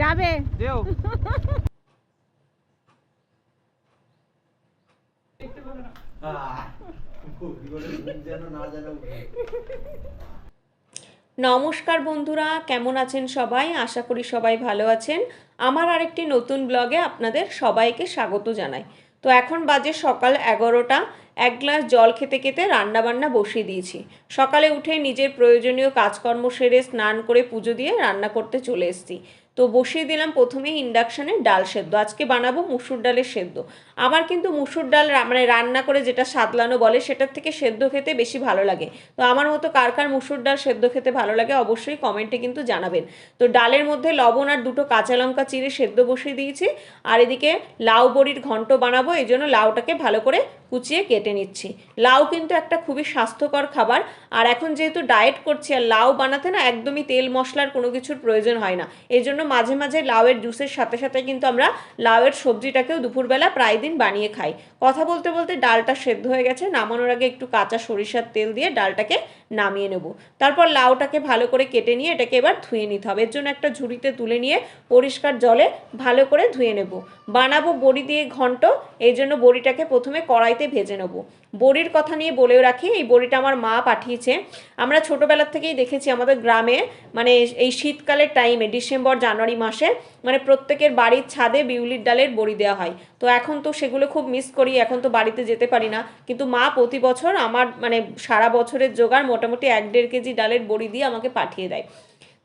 যাবে যেও যেন না যেন উঠে। নমস্কার বন্ধুরা কেমন আছেন সবাই? আশা করি সবাই ভালো আছেন। আমার আরেকটি নতুন ব্লগে আপনাদের সবাইকে স্বাগত জানাই। তো এখন বাজে সকাল এগারোটা। এক গ্লাস জল খেতে খেতে রান্নাবান্না বসিয়ে দিয়েছি। সকালে উঠে নিজের প্রয়োজনীয় কাজকর্ম সেরে স্নান করে পুজো দিয়ে রান্না করতে চলে এসেছি। তো বসিয়ে দিলাম প্রথমে ইন্ডাকশানে ডাল সেদ্ধ। আজকে বানাবো মুসুর ডালের সেদ্ধ। আমার কিন্তু মুসুর ডাল মানে রান্না করে যেটা সাদলানো বলে সেটার থেকে সেদ্ধ খেতে বেশি ভালো লাগে। তো আমার মতো কার কার মুসুর ডাল সেদ্ধ খেতে ভালো লাগে অবশ্যই কমেন্টে কিন্তু জানাবেন। তো ডালের মধ্যে লবণ আর দুটো কাঁচা লঙ্কা চিড়ে সেদ্ধ বসিয়ে দিয়েছি। আর এদিকে লাউ বড়ির ঘন্ট বানাবো, এই জন্য লাউটাকে ভালো করে কুচিয়ে কেটে নিচ্ছি। লাউ কিন্তু একটা খুবই স্বাস্থ্যকর খাবার। আর এখন যেহেতু ডায়েট করছি, আর লাউ বানাতে না একদমই তেল মশলার কোনো কিছুর প্রয়োজন হয় না। এই জন্য মাঝে মাঝে লাউয়ের জুসের সাথে সাথে কিন্তু আমরা লাউয়ের সবজিটাকেও দুপুরবেলা প্রায় দিন বানিয়ে খাই। কথা বলতে বলতে ডালটা সেদ্ধ হয়ে গেছে। নামানোর আগে একটু কাঁচা সরিষার তেল দিয়ে ডালটাকে নামিয়ে নেব। তারপর লাউটাকে ভালো করে কেটে নিয়ে এটাকে এবার ধুয়ে নিতে হবে। এর জন্য একটা ঝুড়িতে তুলে নিয়ে পরিষ্কার জলে ভালো করে ধুয়ে নেব। বানাবো বড়ি দিয়ে ঘন্ট, এই জন্য বড়িটাকে প্রথমে কড়াইতে ভেজে নেব। বড়ির কথা নিয়ে বলেও রাখি, এই বড়িটা আমার মা পাঠিয়েছে। আমরা ছোটোবেলার থেকেই দেখেছি আমাদের গ্রামে মানে এই শীতকালের টাইমে, ডিসেম্বর, জানুয়ারি মাসে মানে প্রত্যেকের বাড়ির ছাদে বিউলির ডালের বড়ি দেওয়া হয়। তো এখন তো সেগুলো খুব মিস করি, এখন তো বাড়িতে যেতে পারি না। কিন্তু মা প্রতি বছর আমার মানে সারা বছরের জোগাড় মোটামুটি এক দেড় কেজি ডালের বড়ি দিয়ে আমাকে পাঠিয়ে দেয়।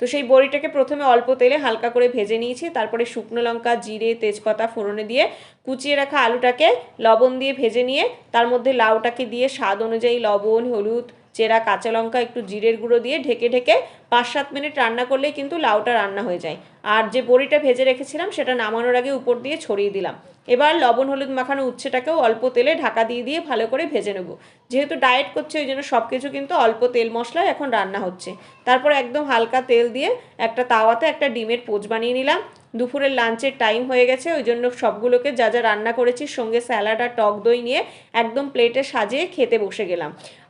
তো সেই বড়িটাকে প্রথমে অল্প তেলে হালকা করে ভেজে নিয়েছি, তারপরে শুকনো লঙ্কা, জিরে, তেজপাতা ফোড়নে দিয়ে কুচিয়ে রাখা আলুটাকে লবণ দিয়ে ভেজে নিয়ে তার মধ্যে লাউটাকে দিয়ে স্বাদ অনুযায়ী লবণ, হলুদ, চেরা, কাঁচা লঙ্কা, একটু জিরের গুঁড়ো দিয়ে ঢেকে ঢেকে পাঁচ সাত মিনিট রান্না করলেই কিন্তু লাউটা রান্না হয়ে যায়। আর যে বড়িটা ভেজে রেখেছিলাম, সেটা নামানোর আগে উপর দিয়ে ছড়িয়ে দিলাম। এবার লবণ হলুদ মাখানো উচ্ছেটাকেও অল্প তেলে ঢাকা দিয়ে দিয়ে ভালো করে ভেজে নেব। যেহেতু ডায়েট করছে, ওই জন্য সব কিছু কিন্তু অল্প তেল মশলায় এখন রান্না হচ্ছে। তারপর একদম হালকা তেল দিয়ে একটা তাওয়াতে একটা ডিমের পোচ বানিয়ে নিলাম। দুপুরের লাঞ্চের টাইম হয়ে গেছে, ওই জন্য সবগুলোকে যা যা রান্না করেছি, সঙ্গে স্যালাড আর টক দই নিয়ে একদম প্লেটে সাজিয়ে খেতে বসে গেলাম।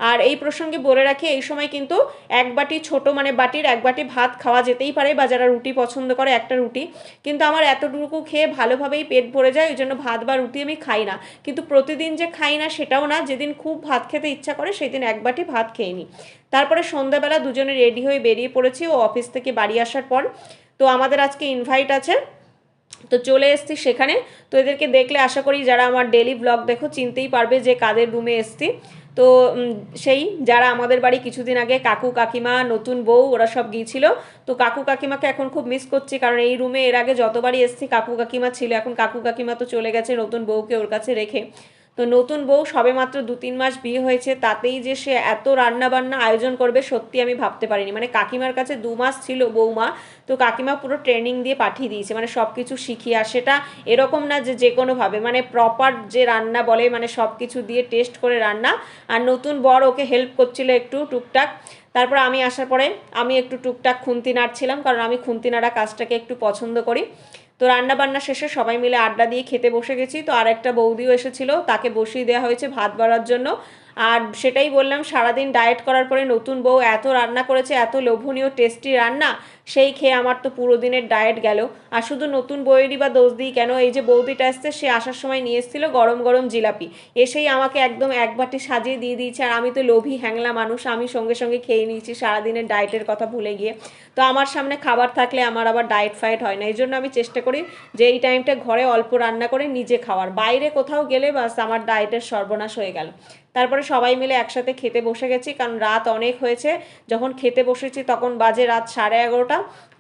আর এই প্রসঙ্গে বলে রাখি, এই সময় কিন্তু এক বাটি ছোট মানে বাটির এক বাটি ভাত খাওয়া যেতেই পারে বা যারা রুটি পছন্দ করে একটা রুটি। কিন্তু আমার এতটুকু খেয়ে ভালোভাবেই পেট ভরে যায় ওই জন্য ভাত বা রুটি আমি খাই না। কিন্তু প্রতিদিন যে খাই না সেটাও না, যেদিন খুব ভাত খেতে ইচ্ছা করে সেদিন এক বাটি ভাত খেয়ে নিই। তারপরে সন্ধ্যাবেলা দুজনে রেডি হয়ে বেরিয়ে পড়েছি ও অফিস থেকে বাড়ি আসার পর। তো আমাদের আজকে ইনভাইট আছে। তো চলে এসছি সেখানে। তো এদেরকে দেখলে আশা করি যারা আমার ডেলি ব্লগ দেখো, চিনতেই পারবে যে কাদের রুমে এসছি। তো সেই যারা আমাদের বাড়ি কিছুদিন আগে কাকু কাকিমা, নতুন বউ, ওরা সব গিয়েছিল। তো কাকু কাকিমাকে এখন খুব মিস করছি, কারণ এই রুমে এর আগে যতবারই এসছি, কাকু কাকিমা ছিল, এখন কাকু কাকিমা তো চলে গেছে নতুন বউকে ওর কাছে রেখে। তো নতুন বউ সবে মাত্র দু তিন মাস বিয়ে হয়েছে, তাতেই যে সে এত রান্না বান্না আয়োজন করবে সত্যি আমি ভাবতে পারিনি। মানে কাকিমার কাছে দু মাস ছিল বৌমা, তো কাকিমা পুরো ট্রেনিং দিয়ে পাঠিয়ে দিয়েছে মানে সব কিছু শিখিয়ে, আর সেটা এরকম না যে যে কোনোভাবে মানে প্রপার যে রান্না বলে মানে সব কিছু দিয়ে টেস্ট করে রান্না, আর নতুন বর ওকে হেল্প করছিল একটু টুকটাক। তারপর আমি আসার পরে আমি একটু টুকটাক খুন্তি নাড়ছিলাম, কারণ আমি খুন্তি নাড়া কাজটাকে একটু পছন্দ করি। তো রান্না বান্না শেষে সবাই মিলে আড্ডা দিয়ে খেতে বসে গেছি। তো আর একটা বৌদিও এসেছিল, তাকে বসিয়ে দেওয়া হয়েছে ভাত বাড়ার জন্য। আর সেটাই বললাম, সারাদিন ডায়েট করার পরে নতুন বউ এত রান্না করেছে, এত লোভনীয় টেস্টি রান্না, সেই খেয়ে আমার তো পুরো দিনের ডায়েট গেল। আর শুধু নতুন বইয়েরই বা দোষ দিই কেন? এই যে বৌদিটা এসছে, সে আসার সময় নিয়ে এসেছিল গরম গরম জিলাপি। এসেই আমাকে একদম এক বাটি সাজিয়ে দিয়ে দিয়েছে, আর আমি তো লোভী, হ্যাংলা মানুষ, আমি সঙ্গে সঙ্গে খেয়ে নিয়েছি সারাদিনের ডায়েটের কথা ভুলে গিয়ে। তো আমার সামনে খাবার থাকলে আমার আবার ডায়েট ফায়েট হয় না। এই জন্য আমি চেষ্টা করি যে এই টাইমটা ঘরে অল্প রান্না করে নিজে খাওয়ার। বাইরে কোথাও গেলে বাস আমার ডায়েটের সর্বনাশ হয়ে গেল। তারপরে সবাই মিলে একসাথে খেতে বসে গেছি, কারণ রাত অনেক হয়েছে। যখন খেতে বসেছি তখন বাজে রাত সাড়ে এগারোটা,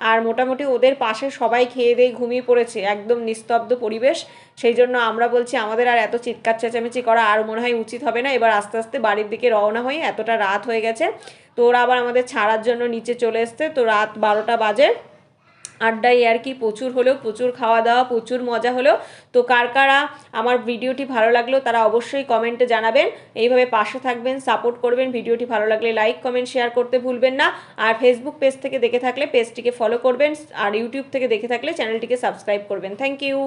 আর মোটামুটি ওদের পাশে সবাই খেয়ে দিয়ে ঘুমিয়ে পড়েছে, একদম নিস্তব্ধ পরিবেশ। সেই জন্য আমরা বলছি, আমাদের আর এত চিৎকার চেঁচামেচি করা আর মনে হয় উচিত হবে না। এবার আস্তে আস্তে বাড়ির দিকে রওনা হয়ে এতটা রাত হয়ে গেছে। তো ওরা আবার আমাদের ছাড়ার জন্য নিচে চলে এসছে, তো রাত বারোটা বাজে। আড্ডাই আর কি প্রচুর হলো প্রচুর খাওয়া দাওয়া, প্রচুর মজা হলো তো কার কারা আমার ভিডিওটি ভালো লাগল তারা অবশ্যই কমেন্টে জানাবেন। এইভাবে পাশে থাকবেন, সাপোর্ট করবেন, ভিডিওটি ভালো লাগলে লাইক, কমেন্ট, শেয়ার করতে ভুলবেন না। আর ফেসবুক পেজ থেকে দেখে থাকলে পেজটিকে ফলো করবেন আর ইউটিউব থেকে দেখে থাকলে চ্যানেলটিকে সাবস্ক্রাইব করবেন। Thank you